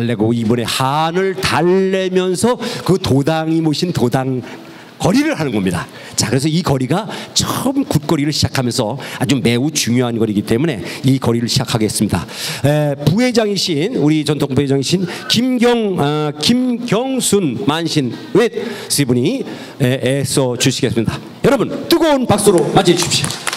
달래고 이번에 한을 달래면서 그 도당이 모신 도당 거리를 하는 겁니다. 자, 그래서 이 거리가 처음 굿거리를 시작하면서 아주 매우 중요한 거리이기 때문에 이 거리를 시작하겠습니다. 에, 부회장이신 우리 전통 부회장이신 김경 어, 김경순 만신 윗세 분이 에, 애써 주시겠습니다. 여러분 뜨거운 박수로 맞이해 주십시오.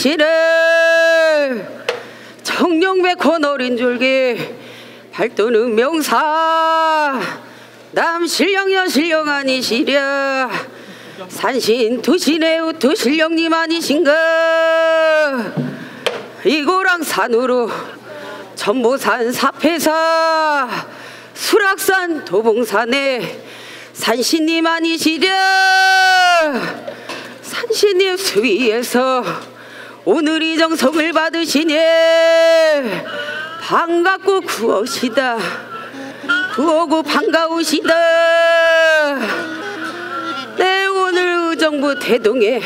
시래 청룡백호 어린 줄기 발도는 명사 남실령 여실령 아니시랴. 산신 두신의 우투 실령님 아니신가? 이고랑 산으로 전보산 사패사 수락산 도봉산에 산신님 아니시랴. 산신님 수위에서 오늘 이 정성을 받으시니 반갑고 구하시다. 구하고 반가우시다. 내 오늘 의정부 대동에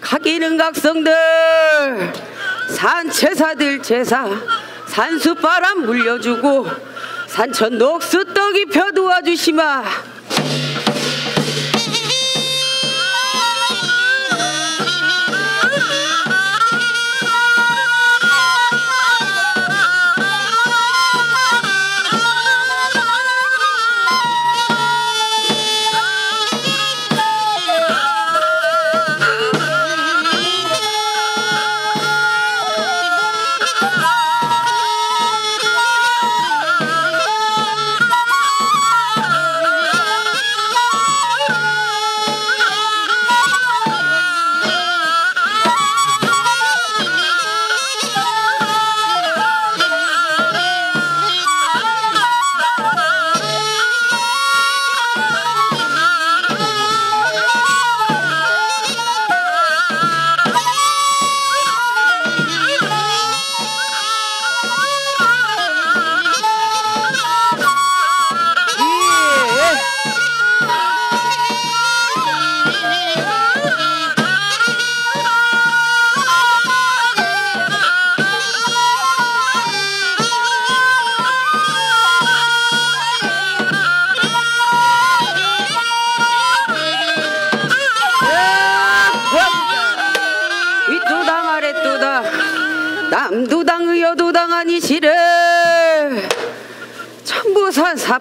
가기는 각성들. 산채사들 제사 산수바람 물려주고 산천 녹수떡이 펴도와 주시마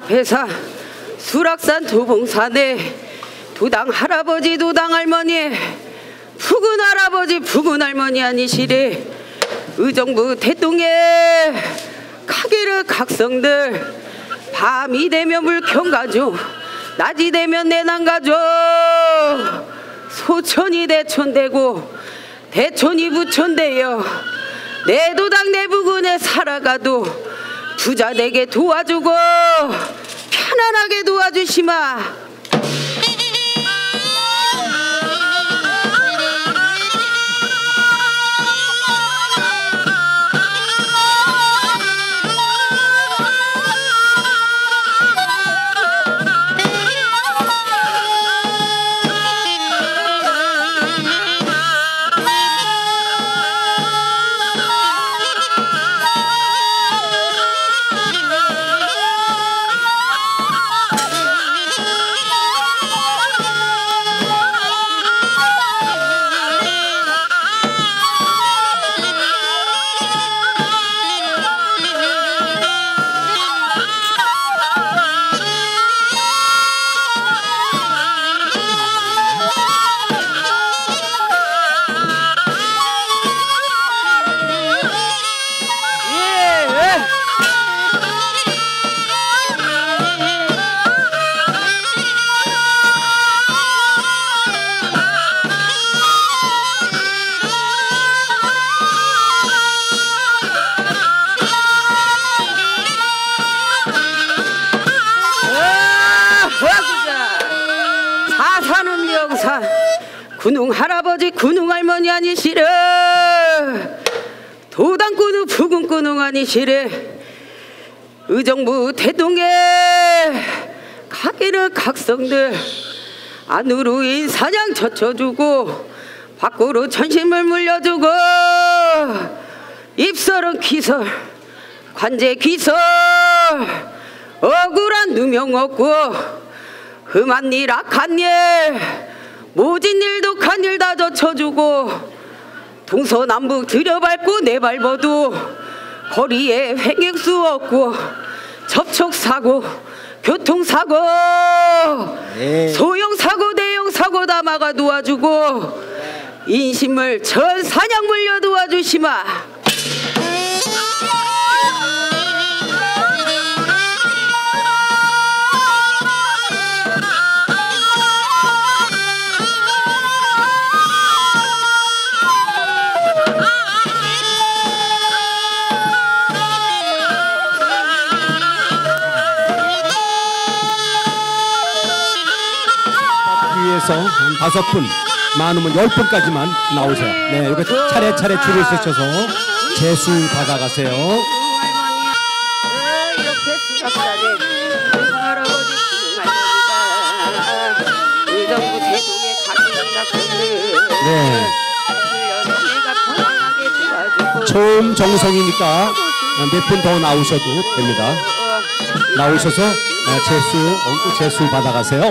사패사 수락산 도봉산에 도당 할아버지 도당 할머니. 푸근 할아버지 푸근 할머니 아니시래 의정부 대동에 가게르 각성들. 밤이 되면 물경 가죠. 낮이 되면 내난 가죠. 소천이 대천되고 대천이 부천되여 내 도당 내 부근에 살아가도 부자 되게 도와주고 편안하게 도와주시마 명사 군웅 할아버지 군웅 할머니 아니시래? 도당꾼은 부군꾼웅 아니시래? 의정부 대동에 가게를 각성들 안으로 인사냥 젖혀주고 밖으로 전심을 물려주고 입설은 기설 관제 기설 억울한 누명 없고 흠한 일 악한 일 모진 일 독한 일다 젖혀주고 동서남북 들여밟고 내밟아도 거리에 횡행수 없고 접촉사고 교통사고 네. 소형사고 대형사고 사고 담아가 도와주고 인심을 전 사냥 물려 도와주시마 위에서 한 다섯 분, 많으면 열 분까지만 나오세요. 네, 이렇게 차례차례 줄을 서셔서 재수 받아가세요. 네, 처음 정성이니까 몇 분 더 나오셔도 됩니다. 나오셔서 네, 재수, 엉구 재수 받아가세요.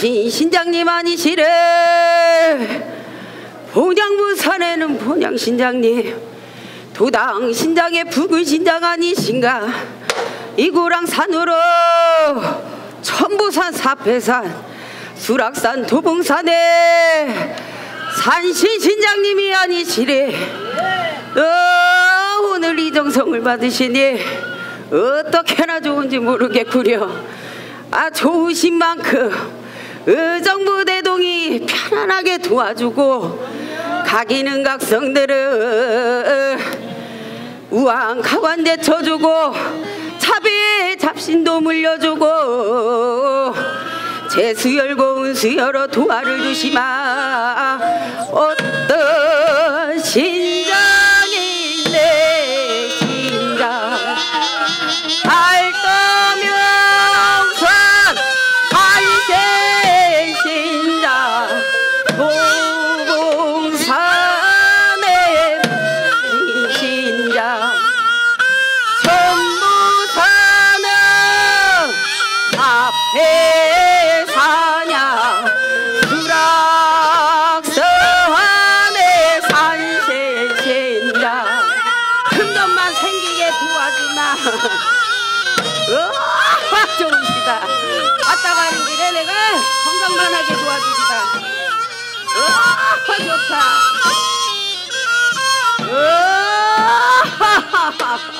신 신장님 아니시래? 본양부 산에는 본양 신장님. 도당 신장의 붉은 신장 아니신가? 이구랑 산으로 천부산 사패산 수락산 도봉산에 산신 신장님이 아니시래 어, 오늘 이정성을 받으시니 어떻게나 좋은지 모르겠구려. 아 좋으신 만큼 의정부 대동이 편안하게 도와주고 가기는 각성들은 우왕 가관대 쳐주고 차비에 잡신도 물려주고 재수 열고 운수 열어 도화를 주시마. 어떤 신 으아 좋으시다 왔다 가는 길에 내가 건강만 하게 도와주시다 으아 좋다 으아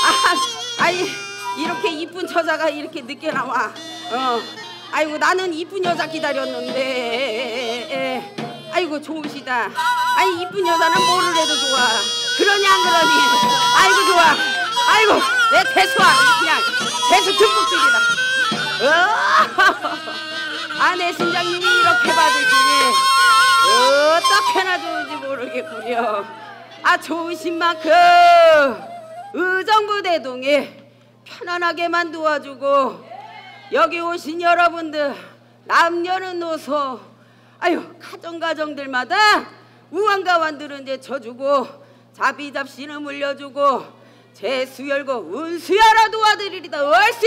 아, 아이 이렇게 이쁜 처자가 이렇게 늦게 나와. 어, 아이고 나는 이쁜 여자 기다렸는데. 아이고 좋으시다. 아이 이쁜 여자는 뭐를 해도 좋아. 그러니 안 그러니. 아이고 좋아. 아이고 내 대수야 그냥 대수 듬뿍 죽이다. 아내 신장님이 이렇게 받으시니 어떻게나 좋은지 모르겠군요. 아 좋으신 만큼 의정부 대동에 편안하게만 도와주고 여기 오신 여러분들 남녀는 노소 아유 가정 가정들마다 우왕가완들은 이제 져주고 자비 잡신을 물려주고 재수 열고 운수 열어 도와드리리다 얼씨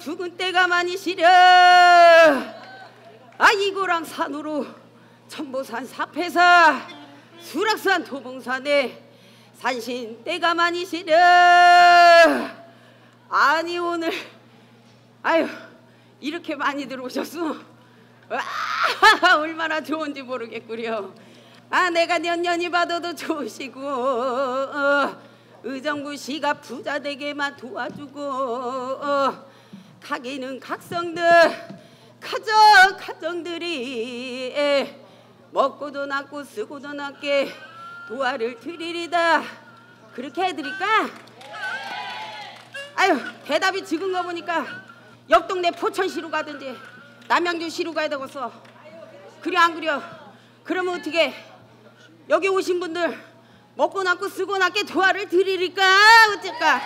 떼감은 붉은 떼가만이 시려 아이고랑 산으로 천보산 사패사 수락산 도봉산에 산신 떼가만이 시려 아니 오늘 아유 이렇게 많이 들어오셨어 와 얼마나 좋은지 모르겠구려. 아 내가 년년이 봐도도 좋으시고 어, 의정부 시가 부자 되게만 도와주고 어, 가게는 각성들 가정 가정들이 에, 먹고도 낫고 쓰고도 낫게 도와를 드리리다. 그렇게 해드릴까? 아유 대답이 적은 거 보니까 옆 동네 포천시로 가든지 남양주시로 가야 되겠어 그래 안 그려? 그러면 어떻게? 여기 오신 분들 먹고 남고 쓰고 남게 도와를 드리니까? 어쩔까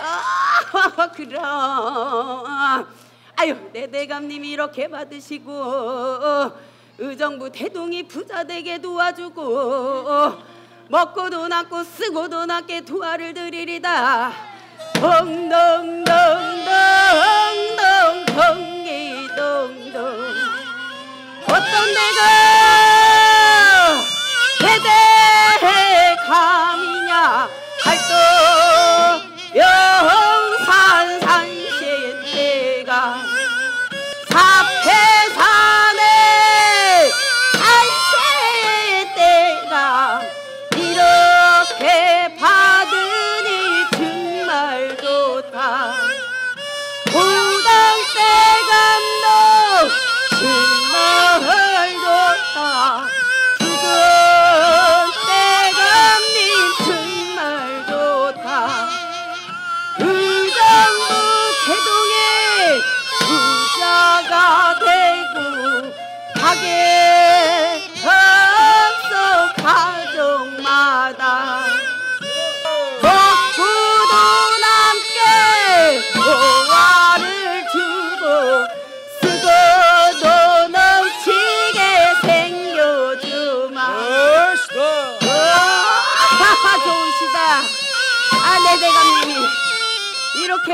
아 그럼. 아유 내 대감님이 이렇게 받으시고 의정부 대동이 부자 되게 도와주고 먹고도 남고 쓰고도 남게 도와를 드리리다. 덩덩덩덩덩덩 덩기덩덩. 어떤 내가 대대 감이냐? 할도 영산 산시대가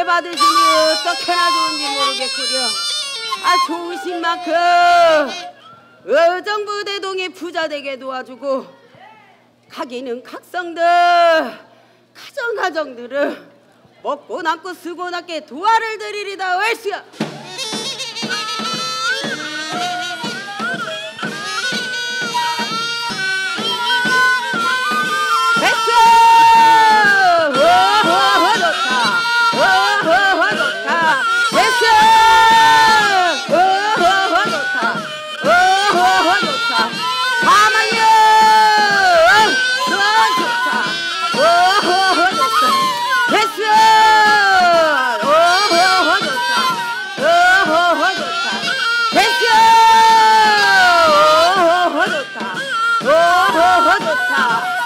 이렇게 받으시니 어떻게나 좋은지 모르겠구려. 아 좋으신 만큼 의정부 대동이 부자 되게 도와주고 가기는 각성들 가정 가정들을 먹고 남고 쓰고 남게 도화를 드리리다 얼쑤야 오